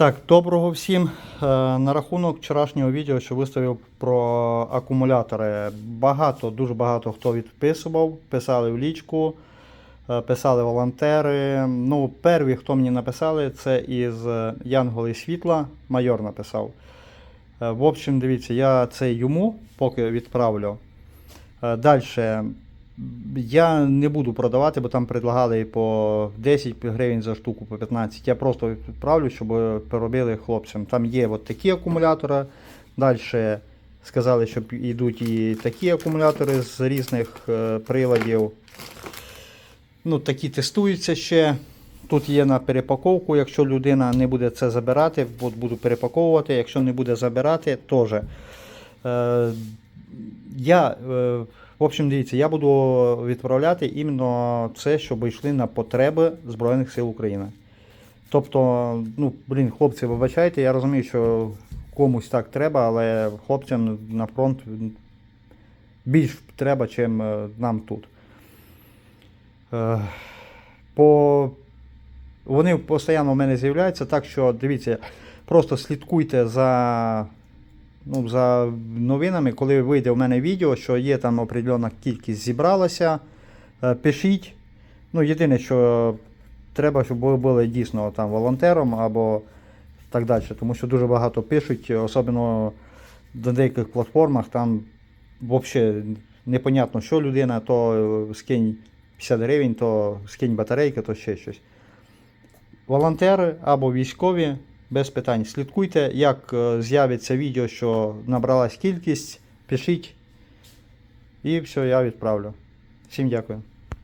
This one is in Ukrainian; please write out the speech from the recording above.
Так, доброго всім. Е, На рахунок вчорашнього відео, що виставив про акумулятори. Багато, дуже багато хто відписував, писали в лічку, е, писали волонтери. Ну, перві, хто мені написали, це із Янголи Світла, майор написав. Е, В общем, дивіться, я це йому поки відправлю. Далі. Я не буду продавати, бо там предлагали по 10 гривень за штуку, по 15. Я просто відправлю, щоб поробили хлопцям. Там є от такі акумулятори. Далі сказали, що йдуть і такі акумулятори з різних е, приладів. Ну, такі тестуються ще. Тут є на перепаковку, якщо людина не буде це забирати, буду перепаковувати. Якщо не буде забирати, теж. Е, я, е, в общем, дивіться, я буду відправляти іменно це, щоб йшли на потреби Збройних сил України. Тобто, ну, блін, хлопці, вибачайте, я розумію, що комусь так треба, але хлопцям на фронт більш треба, ніж нам тут. Е, По... Вони постійно в мене з'являються, так що дивіться, просто слідкуйте за ну, за новинами, коли вийде в мене відео, що є там определена кількість зібралася, е, пишіть. Ну, єдине, що треба, щоб ви були дійсно там волонтером або так далі. Тому що дуже багато пишуть, особливо на деяких платформах, там взагалі непонятно, що людина, то скинь 50 гривень, то скинь батарейки, то ще щось. Волонтери або військові без питань. Слідкуйте, як е, з'явиться відео, що набралась кількість, пишіть. І все, я відправлю. Всім дякую.